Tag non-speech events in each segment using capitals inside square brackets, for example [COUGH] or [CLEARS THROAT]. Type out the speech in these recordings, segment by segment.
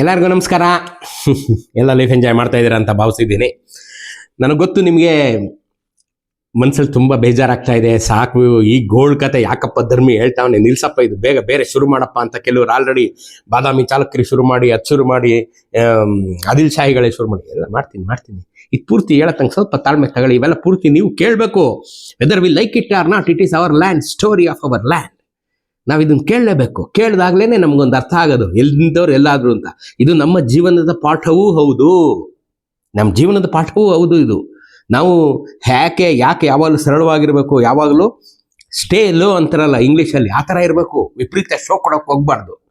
ಎಲ್ಲರಿಗೂ ನಮಸ್ಕಾರ. ಎಲ್ಲ ಲೈಫ್ ಎಂಜಾಯ್ ಮಾಡ್ತಾ ಇದ್ದೀರಾ ಅಂತ ಭಾವಿಸಿದ್ದೀನಿ. ನನಗೆ ಗೊತ್ತು ನಿಮಗೆ ಮನ್ಸಲ್ಲಿ ತುಂಬ ಬೇಜಾರಾಗ್ತಾ ಇದೆ. ಸಾಕು, ಈ ಗೋಲ್ಡ್ ಕತೆ ಯಾಕಪ್ಪ ಧರ್ಮಿ ಹೇಳ್ತಾವನೆ? ನಿಲ್ಸಪ್ಪ, ಇದು ಬೇಗ ಬೇರೆ ಶುರು ಮಾಡಪ್ಪ ಅಂತ ಕೆಲವರು ಆಲ್ರೆಡಿ ಬಾದಾಮಿ ಚಾಲಕರಿ ಶುರು ಮಾಡಿ, ಅದು ಶುರು ಮಾಡಿ ಆದಿಲ್ ಶಾಹಿಗಳೇ ಶುರು ಮಾಡಿ. ಎಲ್ಲ ಮಾಡ್ತೀನಿ ಮಾಡ್ತೀನಿ. ಇದು ಪೂರ್ತಿ ಹೇಳತ್ತಂಗೆ ಸ್ವಲ್ಪ ತಾಳ್ಮೆ ತಗೊಳ್ಳಿ. ಇವೆಲ್ಲ ಪೂರ್ತಿ ನೀವು ಕೇಳಬೇಕು. Whether we like it or not it is our land story of our land ನಾವು ಇದನ್ನು ಕೇಳಲೇಬೇಕು. ಕೇಳಿದಾಗಲೇ ನಮಗೊಂದು ಅರ್ಥ ಆಗೋದು. ಎಲ್ಲಿಂದವ್ರು ಎಲ್ಲಾದ್ರು ಅಂತ. ಇದು ನಮ್ಮ ಜೀವನದ ಪಾಠವೂ ಹೌದು. ನಮ್ಮ ಜೀವನದ ಪಾಠವೂ ಹೌದು ಇದು. ನಾವು ಯಾಕೆ ಯಾಕೆ ಯಾವಾಗಲೂ ಸರಳವಾಗಿರಬೇಕು, ಯಾವಾಗಲೂ ಸ್ಟೇ ಲೋ ಅಂತಾರಲ್ಲ ಇಂಗ್ಲೀಷಲ್ಲಿ, ಆ ಥರ ಇರಬೇಕು. ವಿಪರೀತ ಶೋ ಕೊಡೋಕೆ ಹೋಗ್ಬಾರ್ದು.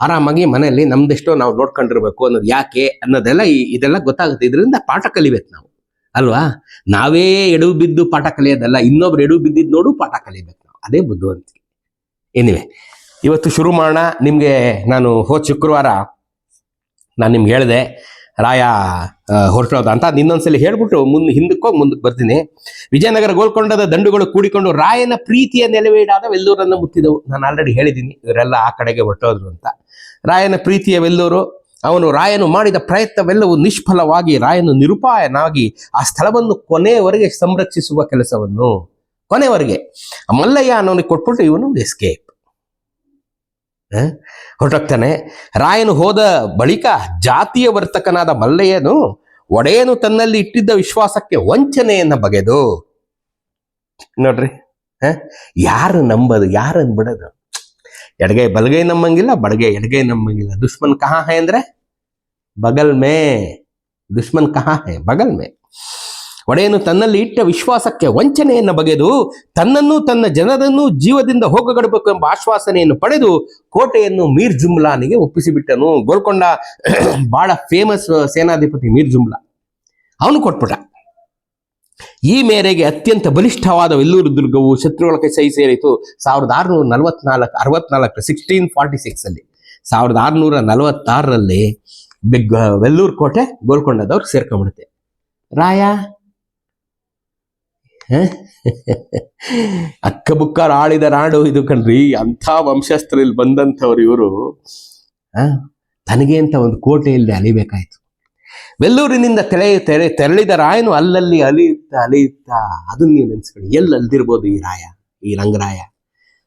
ಆರಾಮಾಗಿ ಮನೆಯಲ್ಲಿ ನಮ್ದೆಷ್ಟೋ ನಾವು ನೋಡ್ಕೊಂಡಿರ್ಬೇಕು ಅನ್ನೋದು ಯಾಕೆ ಅನ್ನೋದೆಲ್ಲ ಇದೆಲ್ಲ ಗೊತ್ತಾಗುತ್ತೆ. ಇದರಿಂದ ಪಾಠ ಕಲಿಬೇಕು ನಾವು. ಅಲ್ವಾ? ನಾವೇ ಎಡವು ಬಿದ್ದು ಪಾಠ ಕಲಿಯೋದಲ್ಲ, ಇನ್ನೊಬ್ರು ಎಡವು ಬಿದ್ದಿದ್ದು ನೋಡು ಪಾಠ ಕಲಿಬೇಕು ನಾವು. ಅದೇ ಬುದ್ಧಿವಂತಿಕೆ. ಎನಿವೆ ಇವತ್ತು ಶುರು ಮಾಡೋಣ. ನಿಮಗೆ ನಾನು ಹೋದ ಶುಕ್ರವಾರ ನಾನು ನಿಮ್ಗೆ ಹೇಳಿದೆ, ರಾಯ ಹೊರಟೋದ ಅಂತ. ಅದ್ ಇನ್ನೊಂದ್ಸಲಿ ಹೇಳ್ಬಿಟ್ಟು ಮುಂದೆ ಹಿಂದಕ್ಕೆ ಹೋಗಿ ಮುಂದಕ್ಕೆ ಬರ್ತೀನಿ. ವಿಜಯನಗರ ಗೋಲ್ಕೊಂಡದ ದಂಡುಗಳು ಕೂಡಿಕೊಂಡು ರಾಯನ ಪ್ರೀತಿಯ ನೆಲೆವೇಡಾದ ವೆಲ್ಲೂರನ್ನು ಮುತ್ತಿದವು. ನಾನು ಆಲ್ರೆಡಿ ಹೇಳಿದ್ದೀನಿ ಇವರೆಲ್ಲ ಆ ಕಡೆಗೆ ಹೊರಟೋದ್ರು ಅಂತ. ರಾಯನ ಪ್ರೀತಿಯ ವೆಲ್ಲೂರು, ಅವನು ರಾಯನು ಮಾಡಿದ ಪ್ರಯತ್ನವೆಲ್ಲವೂ ನಿಷ್ಫಲವಾಗಿ ರಾಯನು ನಿರುಪಾಯನಾಗಿ ಆ ಸ್ಥಳವನ್ನು ಕೊನೆಯವರೆಗೆ ಸಂರಕ್ಷಿಸುವ ಕೆಲಸವನ್ನು ಕೊನೆವರೆಗೆ. ಮಲ್ಲಯ್ಯ ಅನ್ನೋನಿಗೆ ಕೊಟ್ಬಿಟ್ಟು ಇವನು ಎಸ್ಕೇಪ್ ಹೊರಟೋಗ್ತಾನೆ. ರಾಯನು ಹೋದ ಬಳಿಕ ಜಾತಿಯ ವರ್ತಕನಾದ ಮಲ್ಲಯ್ಯನು ಒಡೆಯನು ತನ್ನಲ್ಲಿ ಇಟ್ಟಿದ್ದ ವಿಶ್ವಾಸಕ್ಕೆ ವಂಚನೆಯನ್ನ ಬಗೆದು. ನೋಡ್ರಿ? ಯಾರು ನಂಬದು? ಯಾರನ್ನು ಬಿಡೋದು ಎಡಗೈ ಬಲಗೈ ನಂಬಂಗಿಲ್ಲ, ಬಡಗೈ ಎಡಗೈ ನಂಬಂಗಿಲ್ಲ. ದುಶ್ಮನ್ ಕಹಾ ಅಂದ್ರೆ ಬಗಲ್ ಮೇ. ದುಶ್ಮನ್ ಕಹಾ ಬಗಲ್ ಮೇ. ಒಡೆಯನು ತನ್ನಲ್ಲಿ ಇಟ್ಟ ವಿಶ್ವಾಸಕ್ಕೆ ವಂಚನೆಯನ್ನು ಬಗೆದು ತನ್ನನ್ನು ತನ್ನ ಜನರನ್ನು ಜೀವದಿಂದ ಹೋಗಗಡಬೇಕು ಎಂಬ ಆಶ್ವಾಸನೆಯನ್ನು ಪಡೆದು ಕೋಟೆಯನ್ನು ಮೀರ್ ಜುಮ್ಲಾನಿಗೆ ಒಪ್ಪಿಸಿಬಿಟ್ಟನು. ಗೋಲ್ಕೊಂಡ [CLEARS THROAT] ಬಹಳ ಫೇಮಸ್ ಸೇನಾಧಿಪತಿ ಮೀರ್ ಜುಮ್ಲಾ ಅವನು ಕೊಟ್ಬಿಟ್ಟ. ಈ ಮೇರೆಗೆ ಅತ್ಯಂತ ಬಲಿಷ್ಠವಾದ ವೆಲ್ಲೂರು ದುರ್ಗವು ಶತ್ರುಗಳ ಕೈ ಸೇರಿತು. ಸಾವಿರದ ಆರುನೂರ ನಲವತ್ನಾಲ್ಕು, ಅರವತ್ನಾಲ್ಕು ಸಿಕ್ಸ್ಟೀನ್ ಫಾರ್ಟಿ ಸಿಕ್ಸ್ ಅಲ್ಲಿ. ಸಾವಿರದ ಆರುನೂರ ನಲವತ್ತಾರರಲ್ಲಿ ಬಿಗ್, ವೆಲ್ಲೂರು ಕೋಟೆ ಗೋಲ್ಕೊಂಡದವ್ರು ಸೇರ್ಕೊಂಡ್ಬಿಡುತ್ತೆ. ರಾಯ ಹ? ಅಕ್ಕಬುಕ್ಕರ್ ಆಳಿದ ನಾಡು ಇದು ಕಣ್ರಿ. ಅಂಥ ವಂಶಸ್ಥರಲ್ಲಿ ಬಂದಂಥವ್ರು ಇವರು. ತನಗೆ ಅಂತ ಒಂದು ಕೋಟೆ ಇಲ್ಲದೆ ಅಲಿಬೇಕಾಯ್ತು. ವೆಲ್ಲೂರಿನಿಂದ ತೆರೆ ತೆರೆ, ತೆರಳಿದ ರಾಯನು ಅಲ್ಲಲ್ಲಿ ಅಲಿಯುತ್ತಾ ಅಲಿಯುತ್ತಾ ಅದನ್ನ ನೀವು ನೆನ್ಸ್ಕೊಳ್ಳಿ. ಎಲ್ಲಿ ಅಲ್ದಿರ್ಬೋದು ಈ ರಾಯ, ಈ ರಂಗರಾಯ?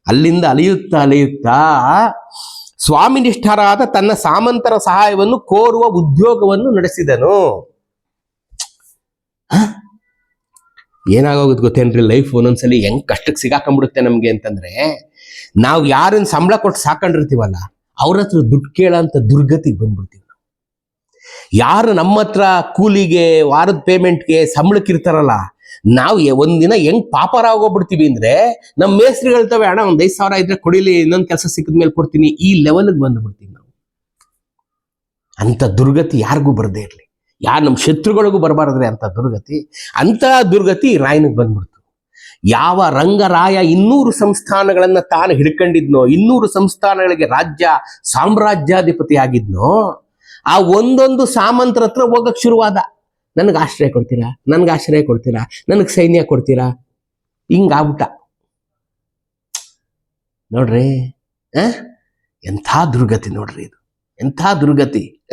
ಅಲ್ಲಿಂದ ಅಲಿಯುತ್ತಾ ಸ್ವಾಮಿ ನಿಷ್ಠರಾದ ತನ್ನ ಸಾಮಂತರ ಸಹಾಯವನ್ನು ಕೋರುವ ಉದ್ಯೋಗವನ್ನು ನಡೆಸಿದನು. ಏನಾಗೋಗುತ್ತೆ ಗೊತ್ತೇನ್ರಿ? ಲೈಫ್ ಒಂದೊಂದ್ಸಲಿ ಹೆಂಗ್ ಕಷ್ಟಕ್ಕೆ ಸಿಗಾಕೊಂಡ್ಬಿಡುತ್ತೆ ನಮ್ಗೆ ಅಂತಂದ್ರೆ, ನಾವು ಯಾರನ್ನ ಸಂಬಳ ಕೊಟ್ಟು ಸಾಕೊಂಡಿರ್ತೀವಲ್ಲ, ಅವ್ರ ಹತ್ರ ದುಡ್ಡು ಕೇಳೋಂಥ ದುರ್ಗತಿಗೆ ಬಂದ್ಬಿಡ್ತೀವಿ ನಾವು. ಯಾರು ನಮ್ಮ ಹತ್ರ ಕೂಲಿಗೆ, ವಾರದ ಪೇಮೆಂಟ್ಗೆ ಸಂಬಳಕ್ಕೆ ಇರ್ತಾರಲ್ಲ, ನಾವು ಒಂದಿನ ಹೆಂಗ್ ಪಾಪರ ಆಗೋಗ್ಬಿಡ್ತೀವಿ ಅಂದ್ರೆ ನಮ್ಮ ಮೇಸ್ತ್ರಿ ಹೇಳ್ತವೆ, ಅಣ್ಣ, ಒಂದ್ ಐದು ಸಾವಿರ ಇದ್ರೆ ಕೊಡಿಲಿ, ಇನ್ನೊಂದು ಕೆಲಸ ಸಿಕ್ಕಿದ ಮೇಲೆ ಕೊಡ್ತೀನಿ. ಈ ಲೆವೆಲ್ಗೆ ಬಂದ್ಬಿಡ್ತೀವಿ ನಾವು. ಅಂತ ದುರ್ಗತಿ ಯಾರಿಗೂ ಬರದೇ ಇರಲಿ ಯಾರು ನಮ್ಮ ಶತ್ರುಗಳಿಗೂ ಬರಬಾರದ್ರೆ ಅಂತ ದುರ್ಗತಿ ಅಂತ ದುರ್ಗತಿ ರಾಯನಿಗೆ ಬಂದ್ಬಿಡ್ತು. ಯಾವ ರಂಗರಾಯ ಇನ್ನೂರು ಸಂಸ್ಥಾನಗಳನ್ನ ತಾನು ಹಿಡ್ಕೊಂಡಿದ್ನೋ, ಇನ್ನೂರು ಸಂಸ್ಥಾನಗಳಿಗೆ ರಾಜ್ಯ ಸಾಮ್ರಾಜ್ಯಾಧಿಪತಿ ಆಗಿದ್ನೋ, ಆ ಒಂದೊಂದು ಸಾಮಂತರ ಹತ್ರ ಹೋಗಕ್ ಶುರುವಾದ. ನನಗೆ ಆಶ್ರಯ ಕೊಡ್ತೀರಾ? ನನಗೆ ಆಶ್ರಯ ಕೊಡ್ತೀರಾ? ನನಗೆ ಸೈನ್ಯ ಕೊಡ್ತೀರಾ? ಹಿಂಗಾಗ್ಬಿಟ್ಟ. ನೋಡ್ರಿ? ಎಂಥ ದುರ್ಗತಿ ನೋಡ್ರಿ ಇದು. ಎಂಥ ದುರ್ಗತಿ?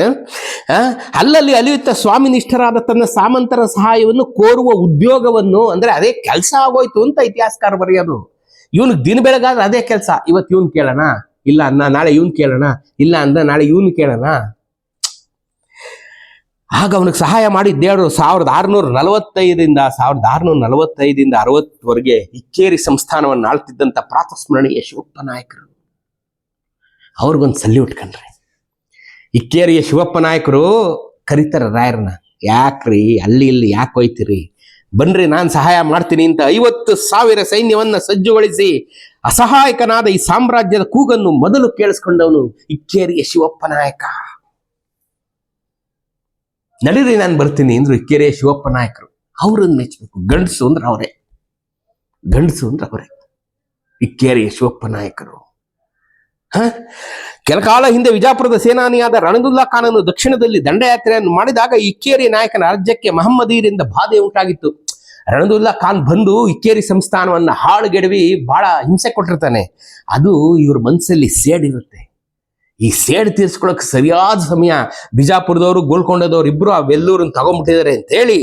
ಅಲ್ಲಲ್ಲಿ ಅಲಿಯುತ್ತ ಸ್ವಾಮಿ ನಿಷ್ಠರಾದ ತನ್ನ ಸಾಮಂತರ ಸಹಾಯವನ್ನು ಕೋರುವ ಉದ್ಯೋಗವನ್ನು ಅಂದ್ರೆ ಅದೇ ಕೆಲಸ ಆಗೋಯ್ತು ಅಂತ ಇತಿಹಾಸಕಾರ ಬರೆಯೋದು. ಇವನು ದಿನ ಬೆಳಗಾದ್ರೆ ಅದೇ ಕೆಲಸ. ಇವತ್ತು ಇವನ್ ಕೇಳೋಣ? ಇಲ್ಲ ಅನ್ನ, ನಾಳೆ ಇವನ್ ಕೇಳೋಣ? ಇಲ್ಲ ಅಂದ ನಾಳೆ ಇವನ್ ಕೇಳೋಣ? ಆಗ ಅವನಿಗೆ ಸಹಾಯ ಮಾಡಿದ ದೇವರು ಸಾವಿರದ ಆರುನೂರ ನಲವತ್ತೈದರಿಂದ, ಸಾವಿರದ ಆರುನೂರ ನಲವತ್ತೈದರಿಂದ ಅರವತ್ತವರೆಗೆ ಇಕ್ಕೇರಿ ಸಂಸ್ಥಾನವನ್ನು ಆಳ್ತಿದ್ದಂಥ ಪ್ರಾತಸ್ಮರಣೀಯ ಶಿವಪ್ಪ ನಾಯಕರು. ಅವ್ರಿಗೊಂದು ಸಲ್ಯೂಟ್ ಕಣ್ರಿ ಇಕ್ಕೇರಿಯ ಶಿವಪ್ಪ ನಾಯಕರು ಕರೀತಾರ ರಾಯರನ್ನ. ಯಾಕ್ರಿ? ಅಲ್ಲಿ ಇಲ್ಲಿ ಯಾಕೆ ಹೋಯ್ತಿರಿ? ಬನ್ರಿ, ನಾನು ಸಹಾಯ ಮಾಡ್ತೀನಿ ಅಂತ ಐವತ್ತು ಸಾವಿರ ಸೈನ್ಯವನ್ನ ಸಜ್ಜುಗೊಳಿಸಿ ಅಸಹಾಯಕನಾದ ಈ ಸಾಮ್ರಾಜ್ಯದ ಕೂಗನ್ನು ಮೊದಲು ಕೇಳಿಸ್ಕೊಂಡವನು ಇಕ್ಕೇರಿಯ ಶಿವಪ್ಪ ನಾಯಕ. ನಡೀರಿ, ನಾನು ಬರ್ತೀನಿ ಅಂದ್ರು ಇಕ್ಕೇರಿಯ ಶಿವಪ್ಪ ನಾಯಕರು. ಅವ್ರನ್ನ ಮೆಚ್ಚಬೇಕು ಗಂಡಸು ಅಂದ್ರೆ ಅವರೇ. ಗಂಡಸು ಅಂದ್ರೆ ಅವರೇ. ಇಕ್ಕೇರಿಯ ಶಿವಪ್ಪ ನಾಯಕರು. ಕೆಲ ಕಾಲ ಹಿಂದೆ ವಿಜಾಪುರದ ಸೇನಾನಿಯಾದ ರಣದುಲ್ಲಾ ಅನ್ನು ದಕ್ಷಿಣದಲ್ಲಿ ದಂಡಯಾತ್ರೆಯನ್ನು ಮಾಡಿದಾಗ ಇಕ್ಕೇರಿ ನಾಯಕನ ರಾಜ್ಯಕ್ಕೆ ಮಹಮ್ಮದೀರಿಂದ ಬಾಧೆ ಉಂಟಾಗಿತ್ತು. ರಣದುಲ್ಲಾ ಖಾನ್ ಬಂದು ಇಕ್ಕೇರಿ ಸಂಸ್ಥಾನವನ್ನ ಹಾಳುಗೆಡವಿ ಬಹಳ ಹಿಂಸೆ ಕೊಟ್ಟಿರ್ತಾನೆ. ಅದು ಇವ್ರ ಮನಸ್ಸಲ್ಲಿ ಸೇಡಿರುತ್ತೆ. ಈ ಸೇಡ್ ತೀರ್ಸ್ಕೊಳಕ್ ಸರಿಯಾದ ಸಮಯ ಬಿಜಾಪುರದವರು, ಗೋಲ್ಕೊಂಡದವ್ರು ಇಬ್ರು ಆ ವೆಲ್ಲೂರನ್ನು ತಗೊಂಡ್ಬಿಟ್ಟಿದ್ದಾರೆ ಅಂತ ಹೇಳಿ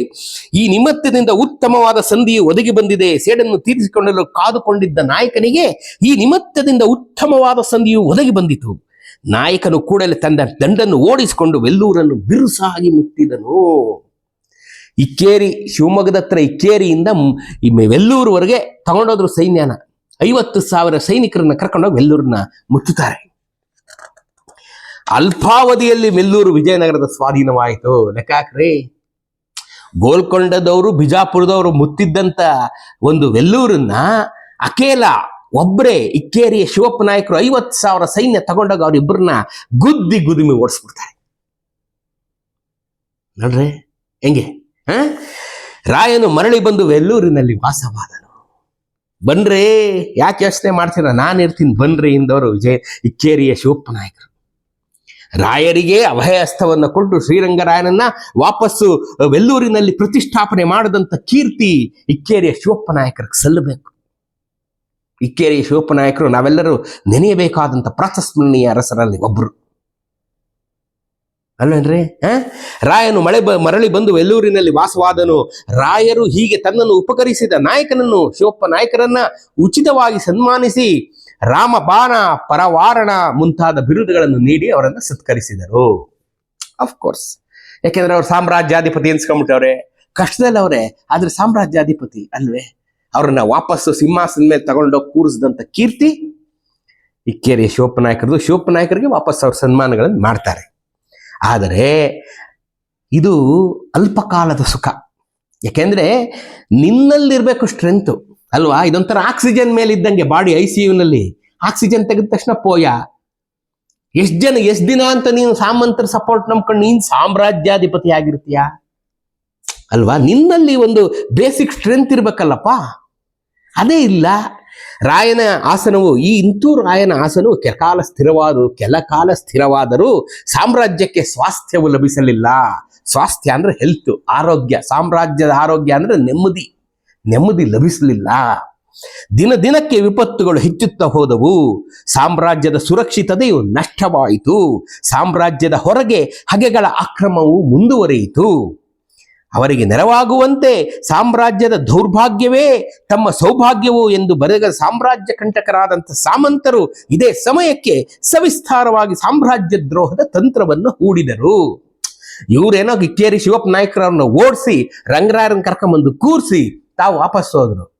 ಈ ನಿಮತ್ತದಿಂದ ಉತ್ತಮವಾದ ಸಂಧಿ ಒದಗಿ ಬಂದಿದೆ. ಸೇಡನ್ನು ತೀರಿಸಿಕೊಳ್ಳಲು ಕಾದುಕೊಂಡಿದ್ದ ನಾಯಕನಿಗೆ ಈ ನಿಮತ್ತದಿಂದ ಉತ್ತಮವಾದ ಸಂಧಿಯು ಒದಗಿ ಬಂದಿತು. ನಾಯಕನು ಕೂಡಲೇ ತನ್ನ ದಂಡನ್ನು ಓಡಿಸಿಕೊಂಡು ವೆಲ್ಲೂರನ್ನು ಬಿರುಸಾಗಿ ಮುಟ್ಟಿದನು. ಇಕ್ಕೇರಿ, ಶಿವಮೊಗ್ಗದ ಹತ್ರ ಇಕ್ಕೇರಿಯಿಂದ ವೆಲ್ಲೂರುವರೆಗೆ ತಗೊಂಡೋದ್ರು ಸೈನ್ಯನ. ಐವತ್ತು ಸಾವಿರ ಸೈನಿಕರನ್ನ ಕರ್ಕೊಂಡೋಗಿ ವೆಲ್ಲೂರನ್ನ ಮುಚ್ಚುತ್ತಾರೆ. ಅಲ್ಪಾವಧಿಯಲ್ಲಿ ವೆಲ್ಲೂರು ವಿಜಯನಗರದ ಸ್ವಾಧೀನವಾಯಿತು. ಲೆಕ್ಕಾಕ್ರಿ ಗೋಲ್ಕೊಂಡದವರು, ಬಿಜಾಪುರದವರು ಮುತ್ತಿದ್ದಂತ ಒಂದು ವೆಲ್ಲೂರನ್ನ ಅಕೇಲ, ಒಬ್ರೇ ಇಕ್ಕೇರಿಯ ಶಿವಪ್ಪ ನಾಯಕರು ಐವತ್ತು ಸಾವಿರ ಸೈನ್ಯ ತಗೊಂಡಾಗ ಅವರಿಬ್ಬರನ್ನ ಗುದ್ದಿ ಗುದುಮಿ ಓಡಿಸ್ಬಿಡ್ತಾರೆ. ನೋಡ್ರಿ, ಹೆಂಗೆ? ಹ? ರಾಯನು ಮರಳಿ ಬಂದು ವೆಲ್ಲೂರಿನಲ್ಲಿ ವಾಸವಾದನು. ಬನ್ರಿ ಯಾಕೆ ಯೋಚನೆ ಮಾಡ್ತೀರ? ನಾನು ಇರ್ತೀನಿ ಬನ್ರಿ ಇಂದವರು ವಿಜಯ, ಇಕ್ಕೇರಿಯ ಶಿವಪ್ಪ ನಾಯಕರು. ರಾಯರಿಗೆ ಅಭಯಹಸ್ತವನ್ನು ಕೊಟ್ಟು ಶ್ರೀರಂಗರಾಯನನ್ನ ವಾಪಸ್ಸು ವೆಲ್ಲೂರಿನಲ್ಲಿ ಪ್ರತಿಷ್ಠಾಪನೆ ಮಾಡದಂತ ಕೀರ್ತಿ ಇಕ್ಕೇರಿಯ ಶಿವಪ್ಪ ನಾಯಕರಿಗೆ ಸಲ್ಲಬೇಕು. ಇಕ್ಕೇರಿಯ ಶಿವಪ್ಪ ನಾಯಕರು ನಾವೆಲ್ಲರೂ ನೆನೆಯಬೇಕಾದಂಥ ಪ್ರಾತಸ್ಮರಣೀಯ ಅರಸರಲ್ಲಿ ಒಬ್ಬರು ಅಲ್ಲೇನ್ರಿ ಹಾ ರಾಯನು ಮಳೆ ಬ, ಮರಳಿ ಬಂದು ವೆಲ್ಲೂರಿನಲ್ಲಿ ವಾಸವಾದನು. ರಾಯರು ಹೀಗೆ ತನ್ನನ್ನು ಉಪಕರಿಸಿದ ನಾಯಕನನ್ನು, ಶಿವಪ್ಪ ನಾಯಕರನ್ನ ಉಚಿತವಾಗಿ ಸನ್ಮಾನಿಸಿ ರಾಮಬಾಣ ಪರವಾರಣ ಮುಂತಾದ ಬಿರುದುಗಳನ್ನು ನೀಡಿ ಅವರನ್ನು ಸತ್ಕರಿಸಿದರು. ಕೋರ್ಸ್ ಯಾಕೆಂದ್ರೆ ಅವ್ರು ಸಾಮ್ರಾಜ್ಯಾಧಿಪತಿ ಎನ್ಸ್ಕೊಂಡ್ಬಿಟ್ಟವ್ರೆ. ಕಷ್ಟದಲ್ಲಿ ಅವರೇ, ಆದ್ರೆ ಸಾಮ್ರಾಜ್ಯಾಧಿಪತಿ ಅಲ್ವೇ? ಅವ್ರನ್ನ ವಾಪಸ್ಸು ಸಿಂಹಾಸನ ಮೇಲೆ ತಗೊಂಡೋಗಿ ಕೂರಿಸಿದಂತ ಕೀರ್ತಿ ಇಕ್ಕೇರಿ ಶಿವಪ್ಪ ನಾಯಕರದು ಶಿವಪ್ಪ ನಾಯಕರಿಗೆ ವಾಪಸ್ ಅವ್ರ ಸನ್ಮಾನಗಳನ್ನು ಮಾಡ್ತಾರೆ. ಆದರೆ, ಇದು ಅಲ್ಪಕಾಲದ ಸುಖ. ಯಾಕೆಂದ್ರೆ ನಿನ್ನಲ್ಲಿರ್ಬೇಕು ಸ್ಟ್ರೆಂತು ಅಲ್ವಾ? ಇದೊಂಥರ ಆಕ್ಸಿಜನ್ ಮೇಲೆ ಇದ್ದಂಗೆ ಬಾಡಿ ಐ ಸಿ ಯುನಲ್ಲಿ ಆಕ್ಸಿಜನ್ ತೆಗೆದ ತಕ್ಷಣ ಪೋಯ. ಎಷ್ಟು ಜನ, ಎಷ್ಟು ದಿನ ಅಂತ ನೀನು ಸಾಮಂತರ ಸಪೋರ್ಟ್ ನಂಬ್ಕೊಂಡು ನೀನ್ ಸಾಮ್ರಾಜ್ಯಾಧಿಪತಿ ಆಗಿರ್ತೀಯ? ಅಲ್ವಾ? ನಿನ್ನಲ್ಲಿ ಒಂದು ಬೇಸಿಕ್ ಸ್ಟ್ರೆಂತ್ ಇರ್ಬೇಕಲ್ಲಪ್ಪ. ಅದೇ ಇಲ್ಲ. ರಾಯನ ಆಸನವು, ಈ ಇಂತೂ ರಾಯನ ಆಸನವು ಕೆಲಕಾಲ ಸ್ಥಿರವಾದರು ಕೆಲ ಕಾಲ ಸ್ಥಿರವಾದರೂ ಸಾಮ್ರಾಜ್ಯಕ್ಕೆ ಸ್ವಾಸ್ಥ್ಯವು ಲಭಿಸಲಿಲ್ಲ. ಸ್ವಾಸ್ಥ್ಯ ಅಂದ್ರೆ ಹೆಲ್ತ್ ಆರೋಗ್ಯ. ಸಾಮ್ರಾಜ್ಯದ ಆರೋಗ್ಯ ಅಂದ್ರೆ ನೆಮ್ಮದಿ. ನೆಮ್ಮದಿ ಲಭಿಸಲಿಲ್ಲ. ದಿನ ದಿನಕ್ಕೆ ವಿಪತ್ತುಗಳು ಹೆಚ್ಚುತ್ತಾ ಹೋದವು. ಸಾಮ್ರಾಜ್ಯದ ಸುರಕ್ಷಿತತೆಯು ನಷ್ಟವಾಯಿತು. ಸಾಮ್ರಾಜ್ಯದ ಹೊರಗೆ ಹಗೆಗಳ ಅಕ್ರಮವು ಮುಂದುವರಿಯಿತು. ಅವರಿಗೆ ನೆರವಾಗುವಂತೆ ಸಾಮ್ರಾಜ್ಯದ ದೌರ್ಭಾಗ್ಯವೇ ತಮ್ಮ ಸೌಭಾಗ್ಯವು ಎಂದು ಬರೆದ ಸಾಮ್ರಾಜ್ಯ ಕಂಟಕರಾದಂಥ ಸಾಮಂತರು ಇದೇ ಸಮಯಕ್ಕೆ ಸವಿಸ್ತಾರವಾಗಿ ಸಾಮ್ರಾಜ್ಯ ದ್ರೋಹದ ತಂತ್ರವನ್ನು ಹೂಡಿದರು. ಇವರೇನೋ ಕಿಕ್ಕೇರಿ ಶಿವಪ್ಪ ನಾಯಕರವ್ರನ್ನ ಓಡಿಸಿ ರಂಗರಾಯರನ್ನು ಕರ್ಕೊಂಬಂದು ಕೂರಿಸಿ ತಾವು ವಾಪಸ್ ಹೋದ್ರು.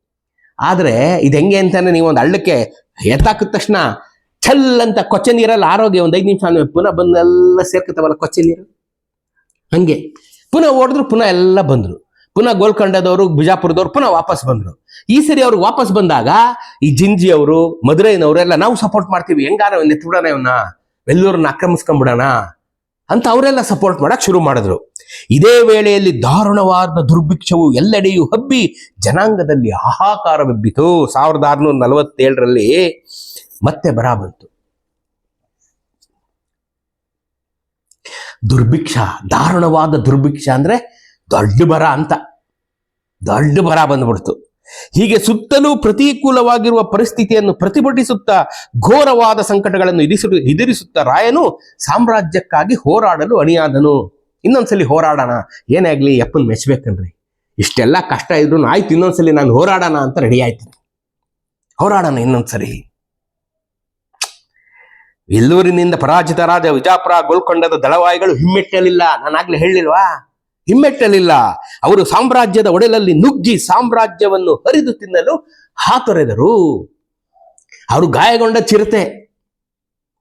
ಆದ್ರೆ ಇದು ಹೆಂಗೆ ಅಂತಾನೆ ನೀವು ಒಂದು ಹಳ್ಳಕ್ಕೆ ಎತ್ತಾಕಿದ ತಕ್ಷಣ ಛಲ್ ಅಂತ ಕೊಚ್ಚೆ ನೀರಲ್ಲ ಆರೋಗ್ಯ ಒಂದು ಐದು ನಿಮಿಷ ಆದ್ಮೇಲೆ ಪುನಃ ಬಂದೆಲ್ಲ ಸೇರ್ಕೊತಾವಲ್ಲ ಕೊಚ್ಚೆ ನೀರು? ಹಂಗೆ. ಪುನಃ ಓಡಿದ್ರು, ಪುನಃ ಎಲ್ಲ ಬಂದ್ರು. ಪುನಃ ಗೋಲ್ಕೊಂಡದವರು, ಬಿಜಾಪುರದವ್ರು ಪುನಃ ವಾಪಸ್ ಬಂದ್ರು. ಈ ಸರಿ ಅವ್ರು ವಾಪಸ್ ಬಂದಾಗ ಈ ಜಿಂಜಿ ಅವರು ಮದುರೈನವರೆಲ್ಲ ನಾವು ಸಪೋರ್ಟ್ ಮಾಡ್ತೀವಿ. ಹೆಂಗಾರ ನೆತ್ಬಿಡೋಣ ಇವನ್ನ ವೆಲ್ಲೂರನ್ನ ಆಕ್ರಮಿಸ್ಕೊಂಡ್ಬಿಡೋಣ? ಅಂತ ಅವರೆಲ್ಲ ಸಪೋರ್ಟ್ ಮಾಡಕ್ ಶುರು ಮಾಡಿದ್ರು. ಇದೇ ವೇಳೆಯಲ್ಲಿ ದಾರುಣವಾದ ದುರ್ಭಿಕ್ಷವು ಎಲ್ಲೆಡೆಯೂ ಹಬ್ಬಿ ಜನಾಂಗದಲ್ಲಿ ಹಾಹಾಕಾರವೆಬ್ಬಿತು ಸಾವಿರದ ಆರುನೂರ ನಲವತ್ತೇಳರಲ್ಲಿ ಮತ್ತೆ ಬರ ಬಂತು. ದುರ್ಭಿಕ್ಷ, ದಾರುಣವಾದ ದುರ್ಭಿಕ್ಷ ಅಂದ್ರೆ ದೊಡ್ಡ ಬರ ಅಂತ. ದೊಡ್ಡ ಬರ ಬಂದ್ಬಿಡ್ತು. ಹೀಗೆ ಸುತ್ತಲೂ ಪ್ರತಿಕೂಲವಾಗಿರುವ ಪರಿಸ್ಥಿತಿಯನ್ನು ಪ್ರತಿಭಟಿಸುತ್ತಾ, ಘೋರವಾದ ಸಂಕಟಗಳನ್ನು ಎದುರಿಸು, ಎದುರಿಸುತ್ತಾ ರಾಯನು ಸಾಮ್ರಾಜ್ಯಕ್ಕಾಗಿ ಹೋರಾಡಲು ಅಣಿಯಾದನು. ಇನ್ನೊಂದ್ಸಲಿ ಹೋರಾಡೋಣ, ಏನೇ ಆಗಲಿ ಯಪ್ಪನ್ ಮೆಚ್ಚಬೇಕನ್ರಿ ಇಷ್ಟೆಲ್ಲ ಕಷ್ಟ ಇದ್ರು ಆಯ್ತು, ಇನ್ನೊಂದ್ಸಲಿ ನಾನು ಹೋರಾಡೋಣ ಅಂತ ರೆಡಿ ಆಯ್ತೀನಿ ಹೋರಾಡೋಣ ಇನ್ನೊಂದ್ಸರಿ. ಎಲ್ಲೂರಿನಿಂದ ಪರಾಜಿತರಾದ ವಿಜಾಪುರ, ಗೋಲ್ಕೊಂಡದ ದಳವಾಯಿಗಳು ಹಿಮ್ಮೆಟ್ಟಲಿಲ್ಲ. ನಾನಾಗ್ಲೇ ಹೇಳಿಲ್ವಾ? ಹಿಮ್ಮೆಟ್ಟಲಿಲ್ಲ. ಅವರು ಸಾಮ್ರಾಜ್ಯದ ಒಡೆಲಲ್ಲಿ ನುಗ್ಗಿ ಸಾಮ್ರಾಜ್ಯವನ್ನು ಹರಿದು ತಿನ್ನಲು ಹಾತೊರೆದರು. ಅವರು ಗಾಯಗೊಂಡ ಚಿರತೆ.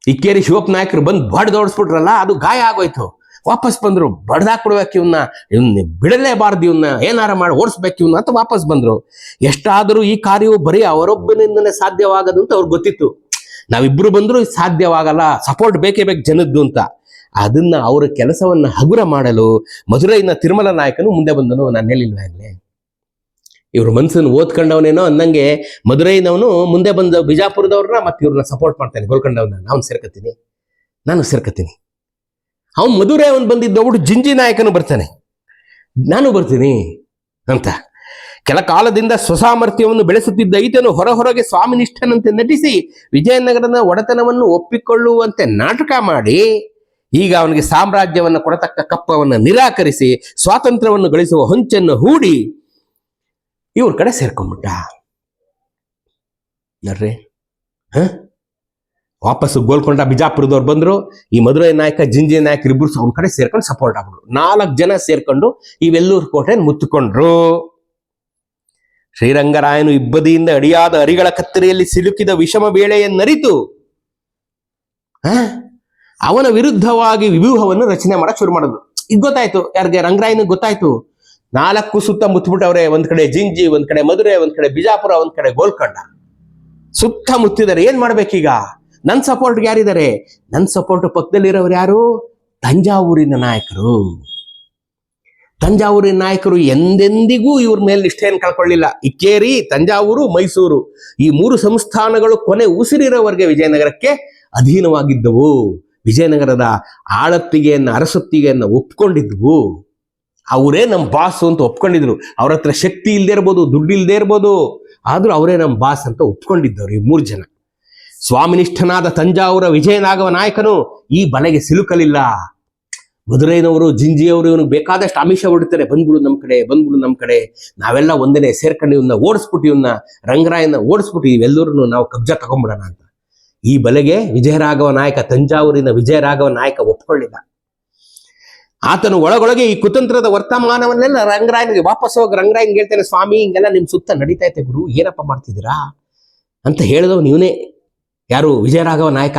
ಇಕ್ಕೇರಿ ಶಿವಪ್ಪ ನಾಯಕರು ಬಂದು ಬಾಡಿದೋಡಿಸ್ಬಿಟ್ರಲ್ಲ ಅದು ಗಾಯ ಆಗೋಯ್ತು. ವಾಪಸ್ ಬಂದ್ರು ಬಡ್ದಾಕ್ಬಿಡ್ಬೇಕು ಇವನ್ನ ಇವನ್ನ ಬಿಡಲೇಬಾರ್ದು ಇವನ್ನ ಏನಾರ ಮಾಡಿ ಓಡಿಸ್ಬೇಕು ಇವನ್ನ ಅಂತ ವಾಪಸ್ ಬಂದ್ರು. ಎಷ್ಟಾದರೂ ಈ ಕಾರ್ಯವು ಬರೀ ಅವರೊಬ್ಬನಿಂದನೇ ಸಾಧ್ಯವಾಗದು ಅಂತ ಅವ್ರಿಗೆ ಗೊತ್ತಿತ್ತು. ನಾವಿಬ್ರು ಬಂದ್ರು ಸಾಧ್ಯವಾಗಲ್ಲ ಸಪೋರ್ಟ್ ಬೇಕೇ ಬೇಕು ಜನದ್ದು ಅಂತ. ಅದನ್ನ ಅವರ ಕೆಲಸವನ್ನ ಹಗುರ ಮಾಡಲು ಮಧುರೈನ ತಿರುಮಲ ನಾಯಕನು ಮುಂದೆ ಬಂದನು, ನಾನು ಹೇಳಿಲ್ವ ಆಗ್ಲೇ? ಇವ್ರ ಮನ್ಸನ್ನು ಓದ್ಕೊಂಡವನೇನೋ ಅಂದಂಗೆ ಮಧುರೈನವನು ಮುಂದೆ ಬಂದ ಬಿಜಾಪುರದವ್ರನ್ನ ಮತ್ತೆ ಇವ್ರನ್ನ ಸಪೋರ್ಟ್ ಮಾಡ್ತಾನೆ ಗೋಲ್ಕೊಂಡವನ್ನ ನಾನು ಸೇರ್ಕತೀನಿ ನಾನು ಸೇರ್ಕತೀನಿ ಅವನು ಮಧುರೈ ಅವನು ಬಂದಿದ್ದೋಗ್ಬಿಟ್ಟು ಜಿಂಜಿ ನಾಯಕನು ಬರ್ತಾನೆ. ನಾನು ಬರ್ತೀನಿ ಅಂತ. ಕೆಲ ಕಾಲದಿಂದ ಸ್ವಸಾಮರ್ಥ್ಯವನ್ನು ಬೆಳೆಸುತ್ತಿದ್ದ ಈತನು ಹೊರ ಹೊರಗೆ ಸ್ವಾಮಿನಿಷ್ಠನಂತೆ ನಟಿಸಿ ವಿಜಯನಗರದ ಒಡೆತನವನ್ನು ಒಪ್ಪಿಕೊಳ್ಳುವಂತೆ ನಾಟಕ ಮಾಡಿ ಈಗ ಅವನಿಗೆ ಸಾಮ್ರಾಜ್ಯವನ್ನು ಕೊಡತಕ್ಕ ಕಪ್ಪವನ್ನು ನಿರಾಕರಿಸಿ ಸ್ವಾತಂತ್ರ್ಯವನ್ನು ಗಳಿಸುವ ಹೊಂಚನ್ನು ಹೂಡಿ ಇವ್ರ ಕಡೆ ಸೇರ್ಕೊಂಬಿಟ್ಟ ನೋಡ್ರಿ ಹ? ವಾಪಸ್ ಗೋಲ್ಕೊಂಡ ಬಿಜಾಪುರದವ್ರು ಬಂದ್ರು, ಈ ಮಧುರೈ ನಾಯಕ ಜಿಂಜಿ ನಾಯಕ ಇಬ್ಬರು ಅವ್ನ ಕಡೆ ಸೇರ್ಕೊಂಡು ಸಪೋರ್ಟ್ ಆಗ್ಬಿಡು ನಾಲ್ಕು ಜನ ಸೇರ್ಕೊಂಡು ಈ ವೆಲ್ಲೂರು ಕೋಟೆ ಮುತ್ತುಕೊಂಡ್ರು. ಶ್ರೀರಂಗರಾಯನು ಇಬ್ಬದಿಯಿಂದ ಅಡಿಯಾದ ಅರಿಗಳ ಕತ್ತರಿಯಲ್ಲಿ ಸಿಲುಕಿದ ವಿಷಮ ಬೇಳೆಯನ್ನರಿತು? ಅವನ ವಿರುದ್ಧವಾಗಿ ವ್ಯೂಹವನ್ನು ರಚನೆ ಮಾಡಕ್ ಶುರು ಮಾಡಿದ್ರು. ಈಗ ಗೊತ್ತಾಯ್ತು, ಯಾರಿಗೆ? ರಂಗರಾಯನಿಗೆ ಗೊತ್ತಾಯ್ತು. ನಾಲ್ಕು ಸುತ್ತ ಮುತ್ಬಿಟ್ಟವ್ರೆ ಒಂದ್ ಕಡೆ ಜಿಂಜಿ, ಒಂದ್ ಕಡೆ ಮಧುರೆ ಒಂದ್ ಕಡೆ ಬಿಜಾಪುರ, ಒಂದ್ ಕಡೆ ಗೋಲ್ಕೊಂಡ. ಸುತ್ತ ಮುತ್ತಿದ್ದಾರೆ ಏನ್ ಮಾಡ್ಬೇಕೀಗ? ನನ್ ಸಪೋರ್ಟ್ ಯಾರಿದ್ದಾರೆ? ನನ್ನ ಸಪೋರ್ಟ್ ಪಕ್ಕದಲ್ಲಿರೋರು ಯಾರು? ತಂಜಾವೂರಿನ ನಾಯಕರು. ತಂಜಾವೂರಿನ ನಾಯಕರು ಎಂದೆಂದಿಗೂ ಇವ್ರ ಮೇಲೆ ನಿಷ್ಠೆಯನ್ನು ಕಳ್ಕೊಳ್ಳಿಲ್ಲ. ಇಕ್ಕೇರಿ, ತಂಜಾವೂರು, ಮೈಸೂರು. ಈ ಮೂರು ಸಂಸ್ಥಾನಗಳು ಕೊನೆ ಉಸಿರಿರೋವರೆಗೆ ವಿಜಯನಗರಕ್ಕೆ ಅಧೀನವಾಗಿದ್ದವು. ವಿಜಯನಗರದ ಆಳತ್ತಿಗೆಯನ್ನು, ಅರಸೊತ್ತಿಗೆಯನ್ನ ಒಪ್ಕೊಂಡಿದ್ವು ಅವರೇ ನಮ್ಮ ಬಾಸ್ ಅಂತ ಒಪ್ಕೊಂಡಿದ್ರು. ಅವ್ರ ಹತ್ರ ಶಕ್ತಿ ಇಲ್ಲದೆ ಇರ್ಬೋದು, ದುಡ್ಡು ಇಲ್ಲದೆ ಇರ್ಬೋದು. ಆದರೂ ಅವರೇ ನಮ್ಮ ಬಾಸ್ ಅಂತ ಒಪ್ಕೊಂಡಿದ್ದವ್ರು ಈ ಮೂರು ಜನ. ಸ್ವಾಮಿನಿಷ್ಠನಾದ ತಂಜಾವೂರ ವಿಜಯನಾಗವ ನಾಯಕನು ಈ ಬಲೆಗೆ ಸಿಲುಕಲಿಲ್ಲ. ಮಧುರೈನವರು, ಜಿಂಜಿಯವರು ಇವನಿಗೆ ಬೇಕಾದಷ್ಟು ಆಮಿಷ ಹೊಡಿತಾರೆ. ಬಂದ್ಬಿಡು ನಮ್ಮ ಕಡೆ, ಬಂದ್ಬಿಡು ನಮ್ಮ ಕಡೆ. ನಾವೆಲ್ಲ ಒಂದನೇ ಸೇರ್ಕೊಂಡು ಇವನ್ನ ಓಡಿಸ್ಬಿಟ್ಟು ಇವನ್ನ ರಂಗರಾಯನ ಓಡಿಸ್ಬಿಟ್ಟು ಇವೆಲ್ಲರೂ ನಾವು ಕಬ್ಜಾ ತಗೊಂಡ್ಬಿಡೋಣ ಅಂತ. ಈ ಬಲೆಗೆ ವಿಜಯರಾಘವ ನಾಯಕ, ತಂಜಾವೂರಿನ ವಿಜಯರಾಘವ ನಾಯಕ ಒಪ್ಕೊಳ್ಳಿಲ್ಲ. ಆತನು ಒಳಗೊಳಗೆ ಈ ಕುತಂತ್ರದ ವರ್ತಮಾನವನ್ನೆಲ್ಲ ರಂಗರಾಯನಿಗೆ ವಾಪಸ್ ಹೋಗಿ ರಂಗರಾಯನ್ಗೆ ಹೇಳ್ತಾನೆ, ಸ್ವಾಮಿ, ಹಿಂಗೆಲ್ಲ ನಿಮ್ ಸುತ್ತ ನಡೀತಾ ಐತೆ ಗುರು, ಏನಪ್ಪ ಮಾಡ್ತಿದ್ದೀರಾ? ಅಂತ ಹೇಳಿದವನು ಇವನೇ. ಯಾರು? ವಿಜಯರಾಘವ ನಾಯಕ.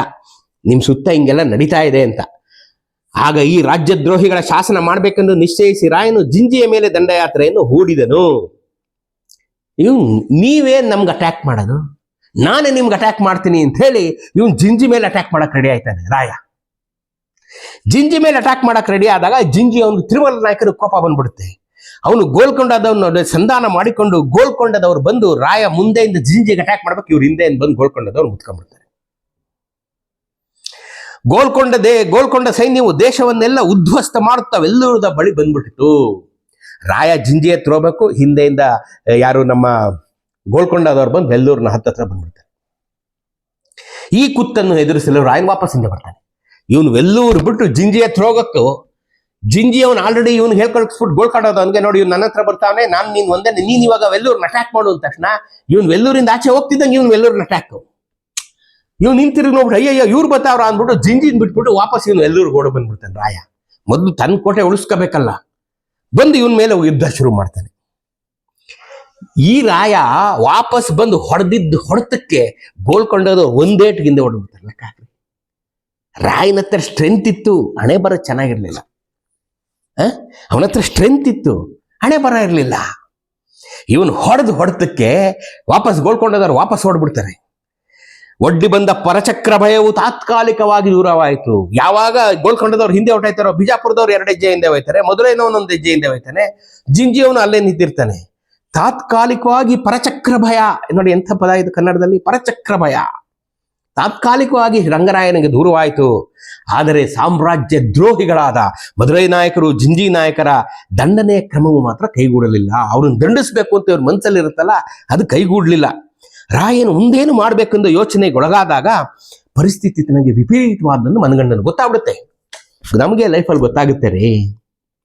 ನಿಮ್ ಸುತ್ತ ಹಿಂಗೆಲ್ಲ ನಡೀತಾ ಇದೆ ಅಂತ. ಆಗ ಈ ರಾಜ್ಯದ್ರೋಹಿಗಳ ಶಾಸನ ಮಾಡಬೇಕೆಂದು ನಿಶ್ಚಯಿಸಿ ರಾಯನು ಜಿಂಜಿಯ ಮೇಲೆ ದಂಡಯಾತ್ರೆಯನ್ನು ಹೂಡಿದನು. ಇವ್ ನೀವೇನ್ ನಮ್ಗೆ ಅಟ್ಯಾಕ್ ಮಾಡೋದು? ನಾನೇ ನಿಮ್ಗೆ ಅಟ್ಯಾಕ್ ಮಾಡ್ತೀನಿ ಅಂತ ಹೇಳಿ ಇವನ್ ಜಿಂಜಿ ಮೇಲೆ ಅಟ್ಯಾಕ್ ಮಾಡಕ್ ರೆಡಿ ಆಯ್ತಾನೆ ರಾಯ. ಜಿಂಜಿ ಮೇಲೆ ಅಟ್ಯಾಕ್ ಮಾಡಕ್ ರೆಡಿ ಆದಾಗ ಜಿಂಜಿ ಅವನು ತಿರುಮಲ ನಾಯಕರು ಕೋಪ ಬಂದ್ಬಿಡುತ್ತೆ. ಅವನು ಗೋಲ್ಕೊಂಡದವನ್ನ ಸಂಧಾನ ಮಾಡಿಕೊಂಡು ಗೋಲ್ಕೊಂಡದವ್ರು ಬಂದು ರಾಯ ಮುಂದೆಯಿಂದ ಜಿಂಜಿಗೆ ಅಟ್ಯಾಕ್ ಮಾಡ್ಬೇಕು, ಇವ್ರ ಹಿಂದೆಯಿಂದ ಬಂದು ಗೋಲ್ಕೊಂಡದವ್ರು ಮುತ್ಕೊಂಡ್ಬಿಡ್ತಾರೆ. ಗೋಲ್ಕೊಂಡ ದೇ ಗೋಲ್ಕೊಂಡ ಸೈನ್ಯವು ದೇಶವನ್ನೆಲ್ಲ ಉದ್ವಸ್ತ ಮಾಡುತ್ತಾ ವೆಲ್ಲೂರದ ಬಳಿ ಬಂದ್ಬಿಟ್ಟಿತು ರಾಯ ಜಿಂಜಿ ಹತ್ರ ಹೋಗ್ಬೇಕು ಹಿಂದೆಯಿಂದ ಯಾರು ನಮ್ಮ ಗೋಲ್ಕೊಂಡದವ್ರು ಬಂದು ಬೆಲ್ಲೂರಿನ ಹತ್ತತ್ರ ಬಂದ್ಬಿಡ್ತಾರೆ. ಈ ಕುತ್ತನ್ನು ಎದುರಿಸಲು ರಾಯನ್ ವಾಪಸ್ ಹಿಂದೆ ಬರ್ತಾನೆ. ಇವನು ವೆಲ್ಲೂರು ಬಿಟ್ಟು ಜಿಂಜಿ ಹತ್ರ ಹೋಗಕ್ಕೂ ಜಿಂಜಿ ಅವನು ಆಲ್ರೆಡಿ ಇವನು ಹೇಳ್ಕೊಳ್ಸ್ಬಿಟ್ಟು ಗೋಲ್ಕೊಂಡೋದು ಹಂಗೆ ನೋಡಿ ಇವ್ನು ನನ್ನ ಹತ್ರ ಬರ್ತಾವನೆ ನಾನು ನೀನ್ ಒಂದೇ ನೀನ್ ಇವಾಗ ವೆಲ್ಲೂರ್ನ ಅಟ್ಯಾಕ್ ಮಾಡು ಅಂದ ತಕ್ಷಣ ಇವ್ನ್ ವೆಲ್ಲೂರಿಂದ ಆಚೆ ಹೋಗ್ತಿದ್ದಂಗೆ ಇವನ್ ವೆಲ್ಲೂರ್ನ ಅಟ್ಯಾಕ್ ಇವ್ನು ನಿಂತಿರ್ ನೋಡ್ಬಿಟ್ಟು ಅಯ್ಯಯ್ಯ, ಇವ್ರು ಬರ್ತಾವ್ರ ಅಂದ್ಬಿಟ್ಟು ಜಿಂಜಿನ್ ಬಿಟ್ಬಿಟ್ಟು ವಾಪಸ್ ಇವ್ನು ವೆಲ್ಲೂರ್ ಓಡ ಬಂದ್ಬಿಡ್ತಾನೆ ರಾಯ. ಮೊದಲು ತನ್ನ ಕೋಟೆ ಉಳಿಸ್ಕೋಬೇಕಲ್ಲ. ಬಂದು ಇವನ್ ಮೇಲೆ ಯುದ್ಧ ಶುರು ಮಾಡ್ತಾನೆ. ಈ ರಾಯ ವಾಪಸ್ ಬಂದು ಹೊಡೆದಿದ್ದು ಹೊಡೆತಕ್ಕೆ ಗೋಲ್ಕೊಂಡೋದು ಒಂದೇಟ್ಗಿಂದ ಹೊಡೆದ್ಬಿಡ್ತಾರೆ ಲೆಕ್ಕ ರಾಯನ ಹತ್ರ ಸ್ಟ್ರೆಂತ್ ಇತ್ತು ಹಣೆ ಬರೋ ಚೆನ್ನಾಗಿರ್ಲಿಲ್ಲ. ಅವನ ಹತ್ರ ಸ್ಟ್ರೆಂತ್ ಇತ್ತು. ಹಣೆ ಬರ ಇರಲಿಲ್ಲ. ಇವನು ಹೊಡೆದು ಹೊಡೆತಕ್ಕೆ ವಾಪಸ್ ಗೋಳ್ಕೊಂಡೋದವ್ರು ವಾಪಸ್ ಹೊಡ್ಬಿಡ್ತಾರೆ. ಒಡ್ಡಿ ಬಂದ ಪರಚಕ್ರ ಭಯವು ತಾತ್ಕಾಲಿಕವಾಗಿ ದೂರವಾಯಿತು. ಯಾವಾಗ ಗೋಲ್ಕೊಂಡದವ್ರು ಹಿಂದೆ ಹೊರಟಾಯ್ತಾರೋ, ಬಿಜಾಪುರದವ್ರು ಎರಡು ಹೆಜ್ಜೆ ಹಿಂದೆ ಹೋಯ್ತಾರೆ ಮಧುರೈನವನು ಒಂದು ಹೆಜ್ಜೆ ಹಿಂದೆ ಹೋಯ್ತಾನೆ, ಜಿಂಜಿಯವನು ಅಲ್ಲೇ ನಿಂತಿರ್ತಾನೆ. ತಾತ್ಕಾಲಿಕವಾಗಿ ಪರಚಕ್ರ ಭಯ, ನೋಡಿ ಎಂಥ ಪದ ಇದು ಕನ್ನಡದಲ್ಲಿ? ಪರಚಕ್ರ ಭಯ. ತಾತ್ಕಾಲಿಕವಾಗಿ ರಂಗರಾಯನಿಗೆ ದೂರವಾಯಿತು. ಆದರೆ ಸಾಮ್ರಾಜ್ಯ ದ್ರೋಹಿಗಳಾದ ಮಧುರೈ ನಾಯಕರು, ಜಿಂಜಿ ನಾಯಕರ ದಂಡನೆಯ ಕ್ರಮವು ಮಾತ್ರ ಕೈಗೂಡಲಿಲ್ಲ. ಅವ್ರನ್ನ ದಂಡಿಸಬೇಕು ಅಂತ ಇವ್ರ ಮನಸ್ಸಲ್ಲಿರುತ್ತಲ್ಲ ಅದು ಕೈಗೂಡಲಿಲ್ಲ. ರಾಯನು ಮುಂದೇನು ಮಾಡ್ಬೇಕೆಂದು ಯೋಚನೆಗೊಳಗಾದಾಗ ಪರಿಸ್ಥಿತಿ ತನಗೆ ವಿಪರೀತವಾದನ್ನು ಮನಗಂಡನು. ಗೊತ್ತಾಗ್ಬಿಡುತ್ತೆ. ನಮಗೆ ಲೈಫಲ್ಲಿ ಗೊತ್ತಾಗುತ್ತೆ ರೀ.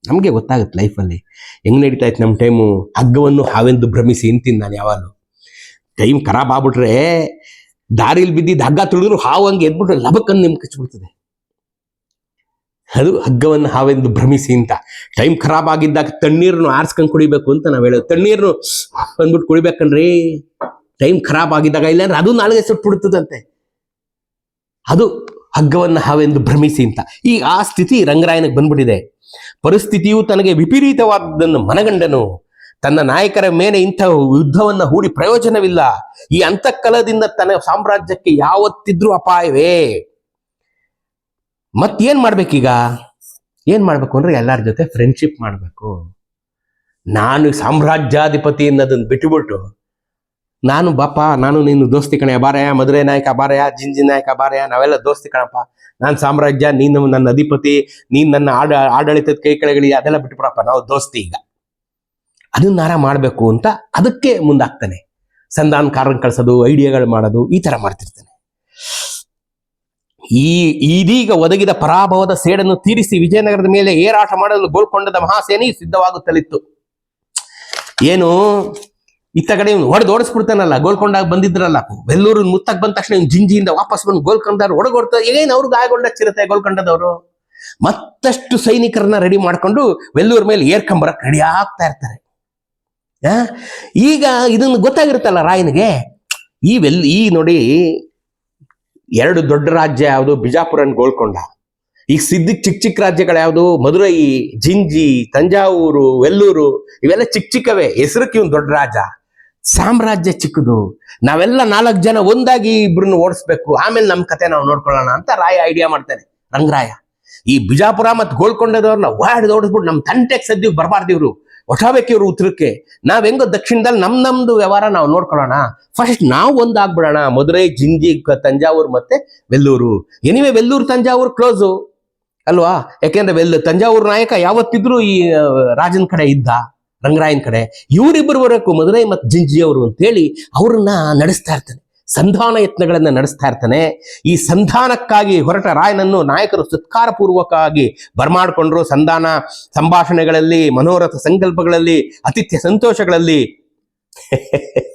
ನಮಗೆ ಗೊತ್ತಾಗುತ್ತೆ ಲೈಫಲ್ಲಿ ಹೆಂಗ್ ನಡೀತಾ ಇತ್ತು ನಮ್ಮ ಟೈಮು ಹಗ್ಗವನ್ನು ಹಾವೆಂದು ಭ್ರಮಿಸಿ ಅಂತೀನಿ ನಾನು ಯಾವಾಗಲೂ. ಟೈಮ್ ಖರಾಬ್ ಆಗ್ಬಿಟ್ರೆ ದಾರಿಲಿ ಬಿದ್ದಿದ್ದು ಹಗ್ಗ ತುಳಿದ್ರು ಹಾವು ಹಂಗೆ ಎದ್ಬಿಟ್ರೆ ಲಬಕ್ಕನ್ನು ನಿಮ್ಗೆ ಕಚ್ಚಿಬಿಡ್ತದೆ ಅದು ಹಗ್ಗವನ್ನು ಹಾವೆಂದು ಭ್ರಮಿಸಿ ಅಂತ. ಟೈಮ್ ಖರಾಬ್ ಆಗಿದ್ದಾಗ ತಣ್ಣೀರನ್ನು ಆರಿಸ್ಕೊಂಡು ಕುಡಿಬೇಕು ಅಂತ ನಾವು ಹೇಳೋದು. ತಣ್ಣೀರನ್ನು ಬಂದ್ಬಿಟ್ಟು ಕುಡಿಬೇಕನ್ರಿ ಟೈಮ್ ಖರಾಬ್ ಆಗಿದ್ದಾಗ ಇಲ್ಲಾಂದ್ರೆ ಅದು ನಾಳೆಗೆ ಸುಟ್ಬಿಡ್ತದಂತೆ ಅದು ಹಗ್ಗವನ್ನು ಹಾವೆಂದು ಭ್ರಮಿಸಿ ಅಂತ. ಈ ಆ ಸ್ಥಿತಿ ರಂಗರಾಯನಿಗೆ ಬಂದ್ಬಿಟ್ಟಿದೆ. ಪರಿಸ್ಥಿತಿಯು ತನಗೆ ವಿಪರೀತವಾದದ್ದನ್ನು ಮನಗಂಡನು. ತನ್ನ ನಾಯಕರ ಮೇಲೆ ಇಂಥ ಯುದ್ಧವನ್ನ ಹೂಡಿ ಪ್ರಯೋಜನವಿಲ್ಲ. ಈ ಅಂತಃಕಲದಿಂದ ತನ್ನ ಸಾಮ್ರಾಜ್ಯಕ್ಕೆ ಯಾವತ್ತಿದ್ರೂ ಅಪಾಯವೇ. ಮತ್ತೇನ್ ಮಾಡ್ಬೇಕೀಗ? ಏನ್ ಮಾಡ್ಬೇಕು ಅಂದ್ರೆ ಎಲ್ಲರ ಜೊತೆ ಫ್ರೆಂಡ್ಶಿಪ್ ಮಾಡ್ಬೇಕು. ನಾನು ಸಾಮ್ರಾಜ್ಯಾಧಿಪತಿ ಅನ್ನೋದನ್ನ ಬಿಟ್ಟುಬಿಟ್ಟು, ನಾನು ಬಾಪ, ನಾನು ನೀನು ದೋಸ್ತಿ ಕಣೆ ಬಾರಯ ಮದುವೆ ನಾಯಕ ಬಾರಯ ಜಿಂಜಿ ನಾಯಕ ಬಾರಯ ನಾವೆಲ್ಲ ದೋಸ್ತಿ ಕಣಪ್ಪ. ನಾನು ಸಾಮ್ರಾಜ್ಯ, ನೀನು ನನ್ನ ಅಧಿಪತಿ, ನೀನ್ ನನ್ನ ಆಡ, ಆಡಳಿತದ ಕೈ ಕೆಳಗಳಿ ಅದೆಲ್ಲ ಬಿಟ್ಬಿಡಪ್ಪ, ನಾವು ದೋಸ್ತಿ ಈಗ. ಅದನ್ನಾರ ಮಾಡಬೇಕು ಅಂತ ಅದಕ್ಕೆ ಮುಂದಾಗ್ತಾನೆ. ಸಂಧಾನಕಾರನ್ ಕಳಿಸೋದು, ಐಡಿಯಾಗಳು ಮಾಡೋದು, ಈ ತರ ಮಾಡ್ತಿರ್ತಾನೆ. ಈ ಇದೀಗ ಒದಗಿದ ಪರಾಭವದ ಸೇಡನ್ನು ತೀರಿಸಿ ವಿಜಯನಗರದ ಮೇಲೆ ಏರಾಟ ಮಾಡಲು ಗೋಲ್ಕೊಂಡದ ಮಹಾಸೇನೆ ಸಿದ್ಧವಾಗುತ್ತಲಿತ್ತು. ಏನು? ಇತ್ತ ಕಡೆ ಇವ್ನು ಹೊಡೆದು ಓಡಿಸ್ಬಿಡ್ತಾನಲ್ಲ, ಗೋಲ್ಕೊಂಡಾಗ ಬಂದಿದ್ರಲ್ಲ. ಬೆಲ್ಲೂರು ಮುತ್ತಕ್ ಬಂದ ತಕ್ಷಣ ಇವ್ನು ಜಿಂಜಿಯಿಂದ ವಾಪಸ್ ಬಂದು ಗೋಲ್ಕೊಂಡಾರ ಒಡಗೊಡ್ತಾ, ಏನ್ ಅವ್ರು ಚಿರತೆ ಗೋಲ್ಕೊಂಡದವರು? ಮತ್ತಷ್ಟು ಸೈನಿಕರನ್ನ ರೆಡಿ ಮಾಡ್ಕೊಂಡು ವೆಲ್ಲೂರ್ ಮೇಲೆ ಏರ್ಕೊಂಬರಕ್ ರೆಡಿ ಆಗ್ತಾ ಇರ್ತಾರೆ? ಈಗ ಇದನ್ನು ಗೊತ್ತಾಗಿರುತ್ತಲ್ಲ ರಾಯನಿಗೆ? ಈ ವೆಲ್ ಈ ನೋಡಿ ಎರಡು ದೊಡ್ಡ ರಾಜ್ಯ ಯಾವುದು? ಬಿಜಾಪುರ ಗೋಲ್ಕೊಂಡ ಈಗ ಸಿದ್ದಿಕ್ ಚಿಕ್ಕ ಚಿಕ್ಕ ರಾಜ್ಯಗಳು ಯಾವುದು? ಮಧುರೈ ಜಿಂಜಿ ತಂಜಾವೂರು, ವೆಲ್ಲೂರು, ಇವೆಲ್ಲ ಚಿಕ್ಕ ಚಿಕ್ಕವೇ. ಹೆಸರಕ್ಕೆ ಇವನು ದೊಡ್ಡ ರಾಜ. ಸಾಮ್ರಾಜ್ಯ ಚಿಕ್ಕದು. ನಾವೆಲ್ಲ ನಾಲ್ಕು ಜನ ಒಂದಾಗಿ ಇಬ್ರನ್ನ ಓಡಿಸ್ಬೇಕು. ಆಮೇಲೆ ನಮ್ಮ ಕತೆ ನಾವು ನೋಡ್ಕೊಳ್ಳೋಣ ಅಂತ ರಾಯ ಐಡಿಯಾ ಮಾಡ್ತಾನೆ, ರಂಗರಾಯ. ಈ ಬಿಜಾಪುರ ಮತ್ತು ಗೋಲ್ಕೊಂಡದವ್ರನ್ನ ವಾಡ್ದು ಓಡಿಸ್ಬಿಟ್ಟು ನಮ್ಮ ತಂಟೆಗೆ ಸದ್ಯಕ್ಕೆ ಬರಬಾರ್ದು ಇವ್ರು ಒಟ್ಟಾಬೇಕು ಇವ್ರು ಉತ್ತರಕ್ಕೆ ನಾವ್ ಹೆಂಗೋ ದಕ್ಷಿಣದಲ್ಲಿ ನಮ್ ನಮ್ದು ವ್ಯವಹಾರ ನಾವು ನೋಡ್ಕೊಳ್ಳೋಣ. ಫಸ್ಟ್ ನಾವು ಒಂದಾಗ್ಬಿಡೋಣ. ಮದುರೈ ಜಿಂಜಿ ತಂಜಾವೂರು ಮತ್ತೆ ವೆಲ್ಲೂರು. ಎನಿವೆ ವೆಲ್ಲೂರು, ತಂಜಾವೂರು ಕ್ಲೋಸು ಅಲ್ವಾ? ಯಾಕೆಂದ್ರೆ ವೆಲ್ ತಂಜಾವೂರು ನಾಯಕ ಯಾವತ್ತಿದ್ರು ಈ ರಾಜನ್ ಕಡೆ ಇದ್ದ, ರಂಗರಾಯನ್ ಕಡೆ. ಇವರಿಬ್ಬರು ಬರಬೇಕು ಮದುರೈ ಮತ್ತು ಜಿಂಜಿ ಅವರು ಅಂತೇಳಿ ಅವ್ರನ್ನ ನಡೆಸ್ತಾ ಇರ್ತಾನೆ ಸಂಧಾನ ಯತ್ನಗಳನ್ನು ನಡೆಸ್ತಾ ಇರ್ತಾನೆ. ಈ ಸಂಧಾನಕ್ಕಾಗಿ ಹೊರಟ ರಾಯನನ್ನು ನಾಯಕರು ಸತ್ಕಾರಪೂರ್ವಕವಾಗಿ ಬರಮಾಡಿಕೊಂಡ್ರು. ಸಂಧಾನ ಸಂಭಾಷಣೆಗಳಲ್ಲಿ, ಮನೋರಥ ಸಂಕಲ್ಪಗಳಲ್ಲಿ ಅತಿಥ್ಯ ಸಂತೋಷಗಳಲ್ಲಿ. [LAUGHS]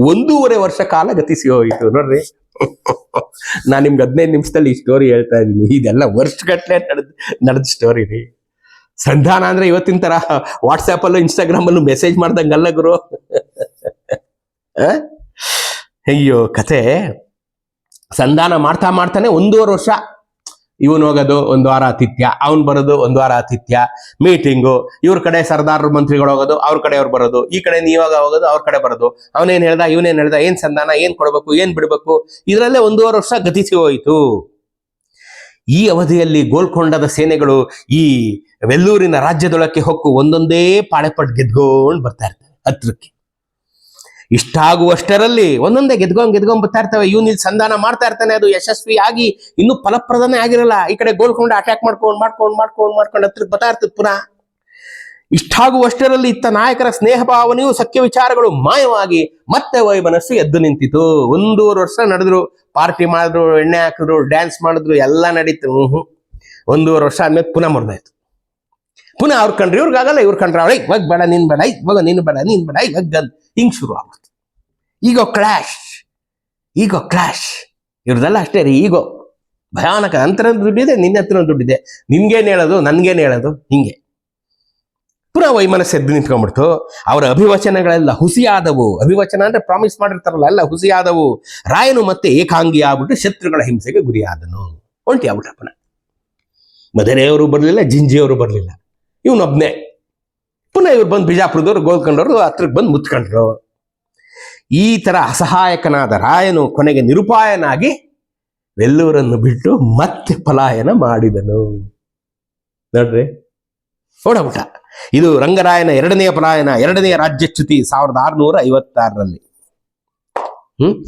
ಒಂದೂವರೆ ವರ್ಷ ಕಾಲ ಗತಿಸಿ ಹೋಯಿತು. ನೋಡ್ರಿ. [LAUGHS] ನಾನು ನಿಮ್ಗೆ ಹದಿನೈದು ನಿಮಿಷದಲ್ಲಿ ಈ ಸ್ಟೋರಿ ಹೇಳ್ತಾ ಇದ್ದೀನಿ. ಇದೆಲ್ಲ ವರ್ಷಗಟ್ಟಲೆ ನಡೆದ ನಡೆದ ಸ್ಟೋರಿ ರೀ. ಸಂಧಾನ ಅಂದ್ರೆ ಇವತ್ತಿನ ತರ ವಾಟ್ಸ್ಆಪ್ ಇನ್ಸ್ಟಾಗ್ರಾಮಲ್ಲೂ ಮೆಸೇಜ್ ಮಾಡ್ದಂಗಲ್ಲ ಗುರು? [LAUGHS] ಅಯ್ಯೋ ಕತೆ ಸಂಧಾನ ಮಾಡ್ತಾ ಮಾಡ್ತಾನೆ ಒಂದೂವರೆ ವರ್ಷ. ಇವನು ಹೋಗೋದು ಒಂದು ವಾರ ಆತಿಥ್ಯ, ಅವ್ನ್ ಬರೋದು ಒಂದು ವಾರ ಆತಿಥ್ಯ. ಮೀಟಿಂಗು ಇವ್ರ ಕಡೆ ಸರ್ದಾರ್ ಮಂತ್ರಿಗಳು ಹೋಗೋದು, ಅವ್ರ ಕಡೆ ಅವ್ರು ಬರೋದು, ಈ ಕಡೆ ನೀವಾಗ ಹೋಗೋದು, ಅವ್ರ ಕಡೆ ಬರೋದು. ಅವನೇನು ಹೇಳ್ದ ಇವನೇನು ಹೇಳ್ದ, ಏನ್ ಸಂಧಾನ, ಏನ್ ಕೊಡ್ಬೇಕು, ಏನ್ ಬಿಡಬೇಕು, ಇದರಲ್ಲೇ ಒಂದೂವರೆ ವರ್ಷ ಗತಿಸಿ ಹೋಯಿತು. ಈ ಅವಧಿಯಲ್ಲಿ ಗೋಲ್ಕೊಂಡದ ಸೇನೆಗಳು ಈ ವೆಲ್ಲೂರಿನ ರಾಜ್ಯದೊಳಕ್ಕೆ ಹೊಕ್ಕು ಒಂದೊಂದೇ ಪಾಳೆಪಟ್ ಗೆದ್ಕೊಂಡು ಬರ್ತಾ ಇರ್ತವೆ ಹತ್ರಕ್ಕೆ. ಇಷ್ಟಾಗುವಷ್ಟರಲ್ಲಿ ಒಂದೊಂದೇ ಗೆದ್ಕೊಂಡ್ ಗೆದ್ಕೊಂಡ್ ಬರ್ತಾ ಇರ್ತವೆ. ಇವ್ ಇಲ್ಲಿ ಸಂಧಾನ ಮಾಡ್ತಾ ಇರ್ತಾನೆ, ಅದು ಯಶಸ್ವಿ ಆಗಿ ಇನ್ನೂ ಫಲಪ್ರದನೇ ಆಗಿರಲ್ಲ. ಈ ಕಡೆ ಗೋಲ್ಕೊಂಡು ಅಟ್ಯಾಕ್ ಮಾಡ್ಕೊಂಡ್ ಮಾಡ್ಕೊಂಡ್ ಮಾಡ್ಕೊಂಡ್ ಮಾಡ್ಕೊಂಡ್ ಹತ್ರಕ್ಕೆ ಬರ್ತಾ ಇರ್ತದೆ ಪುನಃ. ಇಷ್ಟಾಗುವಷ್ಟರಲ್ಲಿ ಇತ್ತ ನಾಯಕರ ಸ್ನೇಹ ಭಾವನೆಯು ಸಖ್ಯ ವಿಚಾರಗಳು ಮಾಯವಾಗಿ ಮತ್ತೆ ವೈಮನಸ್ಸು ಎದ್ದು ನಿಂತಿತು ಒಂದೂವರೆ ವರ್ಷ ನಡೆದ್ರು ಪಾರ್ಟಿ ಮಾಡಿದ್ರು, ಎಣ್ಣೆ ಹಾಕಿದ್ರು ಡ್ಯಾನ್ಸ್ ಮಾಡಿದ್ರು, ಎಲ್ಲ ನಡೀತು. ಒಂದೂವರೆ ವರ್ಷ ಆದ್ಮೇಲೆ ಪುನಃ ಮುರಿದಾಯ್ತು. ಪುನಃ ಅವ್ರ ಕಂಡ್ರೆ ಇವ್ರಿಗಾಗಲ್ಲ, ಇವ್ರ ಕಂಡ್ರೆ ಅವ್ರ ಇವಾಗ ಬೇಡ, ನಿನ್ ಬೇಡ, ಇವಾಗ ನಿನ್ ಬೇಡ ನಿನ್ ಬೇಡ, ಇವಾಗ ಅಂತ ಹಿಂಗ್ ಶುರು ಆಗುತ್ತೆ ಈಗೋ ಕ್ಲಾಶ್ ಈಗೋ ಕ್ಲಾಶ್ ಇವ್ರದೆಲ್ಲ ಅಷ್ಟೇ ರೀ, ಈಗೋ. ಭಯಾನಕ ಅಂತರ ದುಡ್ಡಿದೆ ನಿನ್ನ ಹತ್ರ ದುಡ್ಡಿದೆ ನಿನ್ಗೇನು ಹೇಳೋದು, ನನ್ಗೇನು ಹೇಳೋದು? ಹಿಂಗೆ. ಪುನಃ ವೈಮನಸ್ಸು ಎದ್ದು ನಿಂತ್ಕೊಂಡ್ಬಿಡ್ತು. ಅವರ ಅಭಿವಚನಗಳೆಲ್ಲ ಹುಸಿಯಾದವು. ಅಭಿವಚನ ಅಂದ್ರೆ ಪ್ರಾಮಿಸ್ ಮಾಡಿರ್ತಾರಲ್ಲ, ಎಲ್ಲ ಹುಸಿಯಾದವು. ರಾಯನು ಮತ್ತೆ ಏಕಾಂಗಿ ಆಗ್ಬಿಟ್ಟು ಶತ್ರುಗಳ ಹಿಂಸೆಗೆ ಗುರಿಯಾದನು. ಒಂಟಿ ಆಗ್ಬಿಟ್ಟಪ್ಪನ ಪುನಃ. ಮದನೆಯವರು ಬರಲಿಲ್ಲ, ಜಿಂಜಿಯವರು ಬರಲಿಲ್ಲ. ಇವನೊಬ್ನೇ ಪುನಃ ಇವ್ರು ಬಂದು ಬಿಜಾಪುರದವ್ರು, ಗೋಲ್ಕೊಂಡವ್ರು ಹತ್ರಕ್ಕೆ ಬಂದು ಮುತ್ಕೊಂಡ್ರು ಈ ತರ ಅಸಹಾಯಕನಾದ ರಾಯನು ಕೊನೆಗೆ ನಿರುಪಾಯನಾಗಿ ವೆಲ್ಲೂರನ್ನು ಬಿಟ್ಟು ಮತ್ತೆ ಪಲಾಯನ ಮಾಡಿದನು. ನೋಡ್ರಿ? ಓಡಬಿಟ ಇದು ರಂಗರಾಯನ ಎರಡನೆಯ ಪಲಾಯನ, ಎರಡನೆಯ ರಾಜ್ಯಚ್ಯುತಿ ಸಾವಿರದ ಆರುನೂರ ಐವತ್ತಾರರಲ್ಲಿ. ಹ್ಮ್?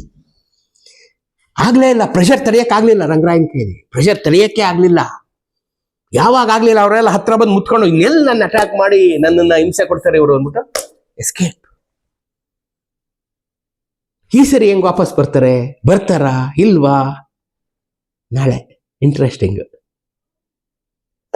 ಆಗ್ಲೇ ಇಲ್ಲ ಪ್ರೆಷರ್ ತಡೆಯಕ್ ಆಗ್ಲಿಲ್ಲ ರಂಗರಾಯನ ಕೈಲಿ. ಪ್ರೆಷರ್ ತಡೆಯಕ್ಕೆ ಆಗ್ಲಿಲ್ಲ. ಯಾವಾಗ ಆಗ್ಲಿಲ್ಲ ಅವರೆಲ್ಲ ಹತ್ರ ಬಂದು ಮುತ್ಕೊಂಡು ಇನ್ನೆಲ್ಲಿ ನನ್ನ ಅಟ್ಯಾಕ್ ಮಾಡಿ ನನ್ನನ್ನ ಹಿಂಸೆ ಕೊಡ್ತಾರೆ ಇವರು ಅಂದ್ಬಿಟ್ಟು ಎಸ್ಕೇಪ್ ಈ ಸರಿ ಹೆಂಗ್ ವಾಪಸ್ ಬರ್ತಾರೆ? ಬರ್ತಾರಾ? ಇಲ್ವಾ? ನಾಳೆ. ಇಂಟ್ರೆಸ್ಟಿಂಗ್